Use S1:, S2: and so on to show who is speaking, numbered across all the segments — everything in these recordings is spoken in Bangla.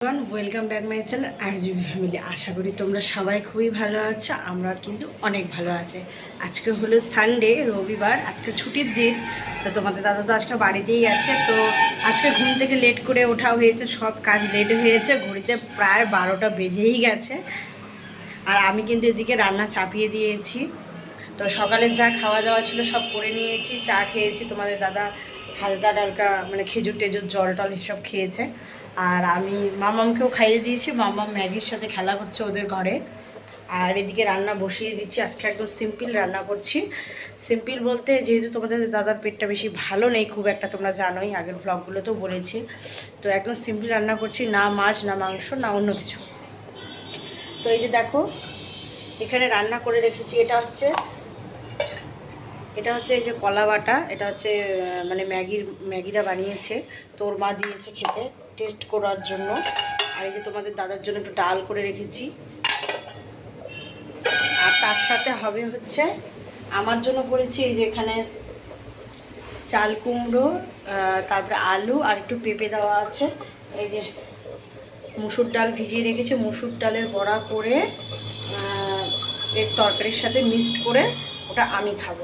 S1: ওয়েলকাম ব্যাক মাই চ্যানেল আর জিবি ফ্যামিলি আশা করি তোমরা সবাই খুবই ভালো আছো আমরা কিন্তু অনেক ভালো আছে। আজকে হলো সানডে রবিবার, আজকে ছুটির দিন। তো তোমাদের দাদা তো আজকে বাড়িতেই আছে, তো আজকে ঘুম থেকে লেট করে ওঠা হয়েছে, সব কাজ লেট হয়েছে, ঘড়িতে প্রায় বারোটা বেজেই গেছে। আর আমি কিন্তু এদিকে রান্না চাপিয়ে দিয়েছি। তো সকালের যা খাওয়া দাওয়া ছিল সব করে নিয়েছি, চা খেয়েছি। তোমাদের দাদা হালকা টালকা মানে খেজুর টেজুর জল টল এসব খেয়েছে। আর আমি মামামকেও খাইয়ে দিয়েছি, মামাম ম্যাগির সাথে খেলা করছে ওদের ঘরে। আর এদিকে রান্না বসিয়ে দিচ্ছি, আজকে একদম সিম্পল রান্না করছি। সিম্পল বলতে যেহেতু তোমাদের দাদার পেটটা বেশি ভালো নেই, খুব একটা তোমরা জানোই, আগের ভ্লগগুলোতেও বলেছি। তো একদম সিম্পল রান্না করছি, না মাছ, না মাংস, না অন্য কিছু। তো এই যে দেখো, এখানে রান্না করে রেখেছি, এটা হচ্ছে এটা হচ্ছে এই যে কলা বাটা, এটা হচ্ছে মানে ম্যাগির ম্যাগিটা বানিয়েছে তোর মা দিয়েছে খেতে টেস্ট করার জন্য। আর এই যে তোমাদের দাদার জন্য একটু ডাল করে রেখেছি। আর তার সাথে হবে হচ্ছে, আমার জন্য করেছি এই যে এখানে চাল কুমড়ো তারপরে আলু, আর একটু পেঁপে দেওয়া আছে। এই যে মুসুর ডাল ভিজিয়ে রেখেছি, মুসুর ডালের বড়া করে এর তরকারির সাথে মিক্সড করে ওটা আমি খাব।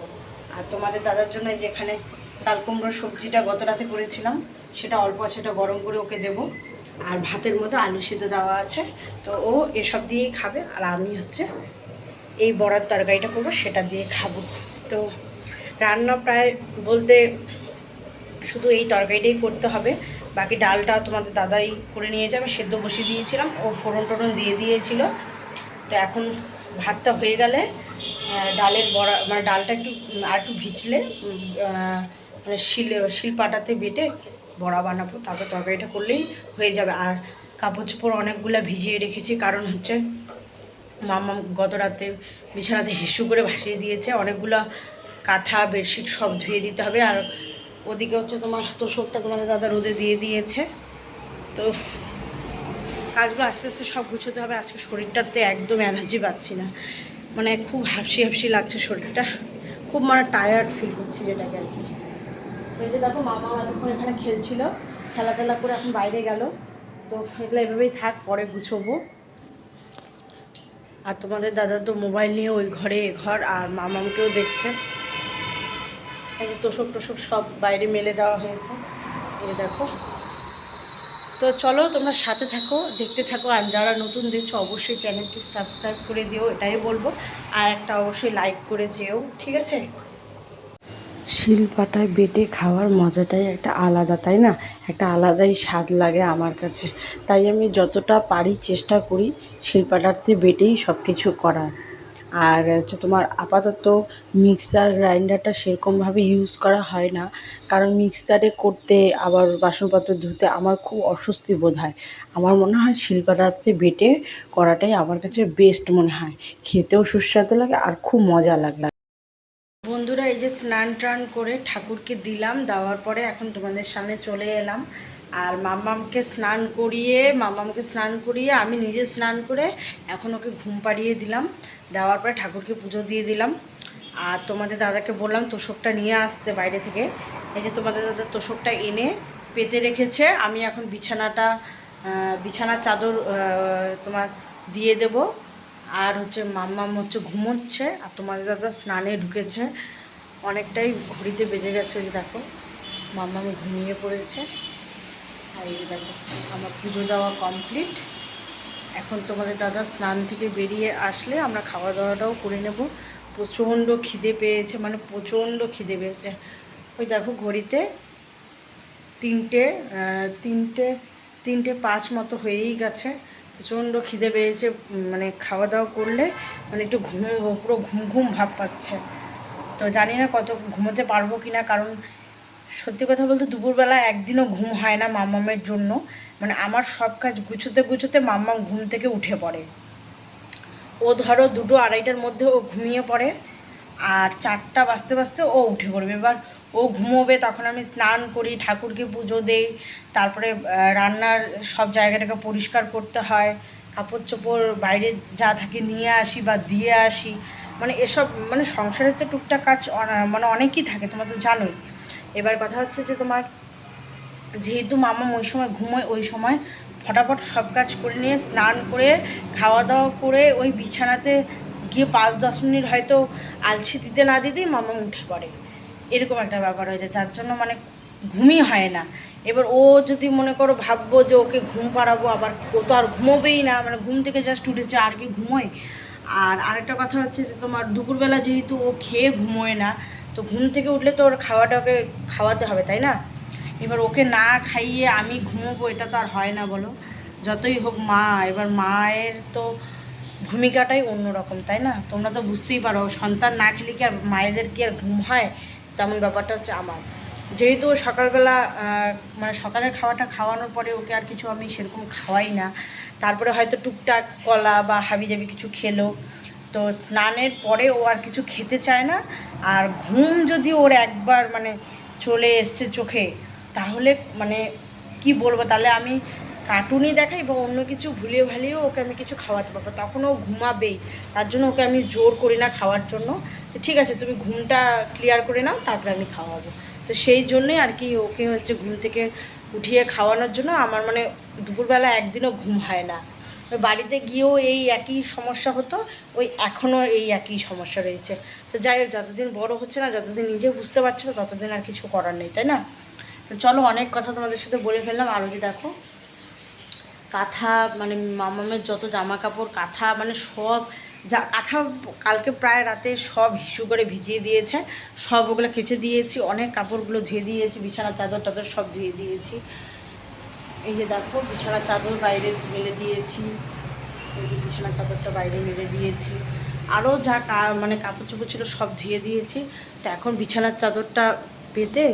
S1: আর তোমাদের দাদার জন্য এই যে এখানে চাল কুমড়োর সবজিটা গত রাতে করেছিলাম, সেটা অল্প আছে সেটা গরম করে ওকে দেবো। আর ভাতের মধ্যে আলু সিদ্ধ দেওয়া আছে, তো ও এসব দিয়েই খাবে, আর আমি হচ্ছে এই বড়ার তরকারিটা করব, সেটা দিয়ে খাব। তো রান্না প্রায় বলতে শুধু এই তরকারিটাই করতে হবে, বাকি ডালটা তোমাদের দাদাই করে নিয়ে যাবে, সেদ্ধ বসিয়ে দিয়েছিলাম, ও ফোড়ন টোড়ন দিয়ে দিয়েছিল। তো এখন ভাতটা হয়ে গেলে ডালের বড়া মানে ডালটা একটু আর একটু ভিজলে মানে শিল, শিলপাটাতে বেটে বড়া বানাবো, তারপর তরকারিটা করলেই হয়ে যাবে। আর কাপড় চোপড় অনেকগুলো ভিজিয়ে রেখেছি, কারণ হচ্ছে মামা গত রাতে বিছানাতে হিসু করে ভাসিয়ে দিয়েছে, অনেকগুলো কাঁথা, বেডশিট সব ধুয়ে দিতে হবে। আর ওদিকে হচ্ছে তোমার তোষকটা তোমাদের দাদা রোদে দিয়ে দিয়েছে। তো কাজগুলো আস্তে আস্তে সব গুছোতে হবে, আজকে শরীরটাতে একদম এনার্জি পাচ্ছি না। মানে খুব হাসি হাসি লাগছে শরীরটা। খুব মানে টায়ার্ড ফিল করছি যেটাকে আর কি। এই দেখো মামা এতক্ষণ এখানে খেলছিল। খেলা টেলা করে এখন বাইরে গেল। তো এগুলো এভাবেই থাক, পরে গুছবো। আর তোমাদের দাদা তো মোবাইল নিয়ে ওই ঘরে, এ ঘর, আর মামামকেও দেখছে। এই যে তোষক টোষক সব বাইরে মেলে দেওয়া হয়েছে। এই দেখো। তো চলো, তোমরা সাথে থাকো, দেখতে থাকো, আর যারা নতুন দেখছ, অবশ্যই চ্যানেলটি সাবস্ক্রাইব করে দিও, এটাই বলব। আর একটা অবশ্যই লাইক করে যেও, ঠিক আছে? শিলপাটায় বেটে খাওয়ার মজাটাই একটা আলাদা, তাই না? একটা আলাদাই স্বাদ লাগে আমার কাছে। তাই আমি যতটা পারি চেষ্টা করি শিলপাটাতে বেটেই সব কিছু করার। আর হচ্ছে তোমার আপাতত মিক্সার গ্রাইন্ডারটা সেরকমভাবে ইউজ করা হয় না। কারণ মিক্সারে করতে, আবার বাসনপত্র ধুতে আমার খুব অস্বস্তি বোধ হয়। আমার মনে হয় শিলপাটাতে বেটে করাটাই আমার কাছে বেস্ট মনে হয়। খেতেও সুস্বাদু লাগে আর খুব মজা লাগে। বন্ধুরা, এই যে স্নান টান করে ঠাকুরকে দিলাম, দেওয়ার পরে এখন তোমাদের সামনে চলে এলাম। আর মাম্মামকে স্নান করিয়ে, মাম্মামকে স্নান করিয়ে আমি নিজে স্নান করে এখন ওকে ঘুম পাড়িয়ে দিলাম। দেওয়ার পরে ঠাকুরকে পুজো দিয়ে দিলাম। আর তোমাদের দাদাকে বললাম, তোষকটা নিয়ে আসতে বাইরে থেকে। এই যে তোমাদের দাদা তোষকটা এনে পেতে রেখেছে, আমি এখন বিছানাটা বিছানার চাদর তোমার দিয়ে দেবো। আর হচ্ছে মাম্মাম হচ্ছে ঘুমোচ্ছে, আর তোমাদের দাদা স্নানে ঢুকেছে। অনেকটাই ঘড়িতে বেজে গেছে ওই দেখো, মাম্মাম ঘুমিয়ে পড়েছে। এই দেখো, আমার পুজো দেওয়া কমপ্লিট এখন তোমাদের দাদা স্নান থেকে বেরিয়ে আসলে আমরা খাওয়া দাওয়াটাও করে নেব। প্রচণ্ড খিদে পেয়েছে মানে প্রচণ্ড খিদে পেয়েছে। ওই দেখো ঘড়িতে তিনটে তিনটে তিনটে পাঁচ মতো হয়েই গেছে। প্রচণ্ড খিদে পেয়েছে মানে খাওয়া দাওয়া করলে মানে একটু ঘুমবো পুরো ঘুম ঘুম ভাব পাচ্ছে। তো জানি না কত ঘুমোতে পারব কি না কারণ সত্যি কথা বলতে দুপুরবেলা একদিনও ঘুম হয় না মাম্মামের জন্য। মানে আমার সব কাজ গুছোতে গুছোতে মাম্মাম ঘুম থেকে উঠে পড়ে। ও ধরো দুটো আড়াইটার মধ্যে ও ঘুমিয়ে পড়ে আর চারটা বাজতে বাজতে ও উঠে পড়বে। এবার ও ঘুমোবে, তখন আমি স্নান করি, ঠাকুরকে পুজো দেই, তারপরে রান্নার সব জায়গাটাকে পরিষ্কার করতে হয় কাপড় চোপড় বাইরে যা থাকে নিয়ে আসি বা দিয়ে আসি। মানে এসব মানে সংসারের তো টুকটাক কাজ মানে অনেকই থাকে, তোমরা তো জানোই। এবার কথা হচ্ছে যে তোমার যেহেতু মামা ওই সময় ঘুমোয়, ওই সময় ফটাফট সব কাজ করে নিয়ে স্নান করে খাওয়া দাওয়া করে ওই বিছানাতে গিয়ে পাঁচ দশ মিনিট হয়তো আলসি দিতে না দিতেই মামা উঠে পড়ে। এরকম একটা ব্যাপার হয়ে যায় যার জন্য মানে ঘুমই হয় না। এবার ও যদি মনে করো ভাববো যে ওকে ঘুম পাড়াবো, আবার ও তো আর ঘুমোবেই না মানে ঘুম থেকে জাস্ট উঠেছে, আর কি ঘুমোয়। আর আরেকটা কথা হচ্ছে যে তোমার দুপুরবেলা যেহেতু ও খেয়ে ঘুমোয় না তো ঘুম থেকে উঠলে তো ওর খাওয়াটা ওকে খাওয়াতে হবে, তাই না? এবার ওকে না খাইয়ে আমি ঘুমোবো, এটা তো আর হয় না বলো। যতই হোক মা, এবার মায়ের তো ভূমিকাটাই অন্যরকম, তাই না? তোমরা তো বুঝতেই পারো, সন্তান না খেলে কি আর মায়েদের কি আর ঘুম হয়? তেমন ব্যাপারটা হচ্ছে আমার। যেহেতু সকালবেলা মানে সকালের খাওয়াটা খাওয়ানোর পরে ওকে আর কিছু আমি সেরকম খাওয়াই না, তারপরে হয়তো টুকটাক কলা বা হাবিজাবি কিছু খেলো। তো স্নানের পরে ও আর কিছু খেতে চায় না। আর ঘুম যদি ওর একবার মানে চলে এসছে চোখে, তাহলে মানে কি বলব? তাহলে আমি কার্টুনই দেখাই বা অন্য কিছু ভুলিয়ে ভালিয়েও ওকে আমি কিছু খাওয়াতে পারব। তখন ও ঘুমাবেই। তার জন্য ওকে আমি জোর করি না খাওয়ার জন্য। তো ঠিক আছে, তুমি ঘুমটা ক্লিয়ার করে নাও, তারপরে আমি খাওয়াবো। তো সেই জন্যে আর কি ওকে হচ্ছে ঘুম থেকে উঠিয়ে খাওয়ানোর জন্য আমার মানে দুপুরবেলা একদিনও ঘুম হয় না। ওই বাড়িতে গিয়েও এই একই সমস্যা হতো, ওই এখনও এই একই সমস্যা রয়েছে। তো যাই হোক, যতদিন বড় হচ্ছে না, যতদিন নিজে বুঝতে পারছে না, ততদিন আর কিছু করার নেই, তাই না? তো চলো, অনেক কথা তোমাদের সাথে বলে ফেললাম। আরও যে দেখো, কাঁথা মানে মামামের যত জামা কাপড় কাঁথা মানে সব যা, কাঁথা কালকে প্রায় রাতে সব হিসু করে ভিজিয়ে দিয়েছে। সব ওগুলো কেচে দিয়েছি, অনেক কাপড়গুলো ধুয়ে দিয়েছি বিছানার চাদর টাদর সব ধুয়ে দিয়েছি। এই যে দেখো, বিছানা চাদর বাইরে মেলে দিয়েছি। এই যে বিছানা চাদরটা বাইরে মেলে দিয়েছি। আরও যা মানে কাপড় চোপড় ছিল সব ধুয়ে দিয়েছি। তো এখন বিছানার চাদরটা পেতে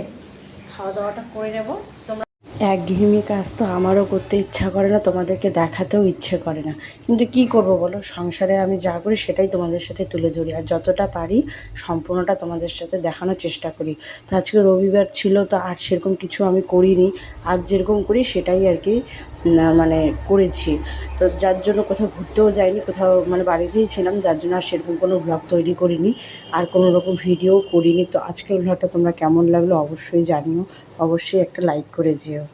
S1: খাওয়া দাওয়াটা করে নেব। তোমরা একঘেয়েমি কাজ তো আমারও করতে ইচ্ছা করে না, তোমাদেরকে দেখাতেও ইচ্ছে করে না। কিন্তু কি করব বলো? সংসারে আমি যা করি সেটাই তোমাদের সাথে তুলে ধরি। আর যতটা পারি সম্পূর্ণটা তোমাদের সাথে দেখানোর চেষ্টা করি। তো আজকে রবিবার ছিল, তো আর সেরকম কিছু আমি করিনি। আর যেরকম করি সেটাই আর কি মানে করেছি। তো যার জন্য কোথাও ঘুরতেও যাইনি, কোথাও মানে বাড়িতেই ছিলাম, যার জন্য আর সেরকম কোনো ব্লগ তৈরি করিনি, আর কোনো রকম ভিডিও করিনি। তো আজকের ব্লগটা তোমরা কেমন লাগল অবশ্যই জানিও। অবশ্যই একটা লাইক করে যেও।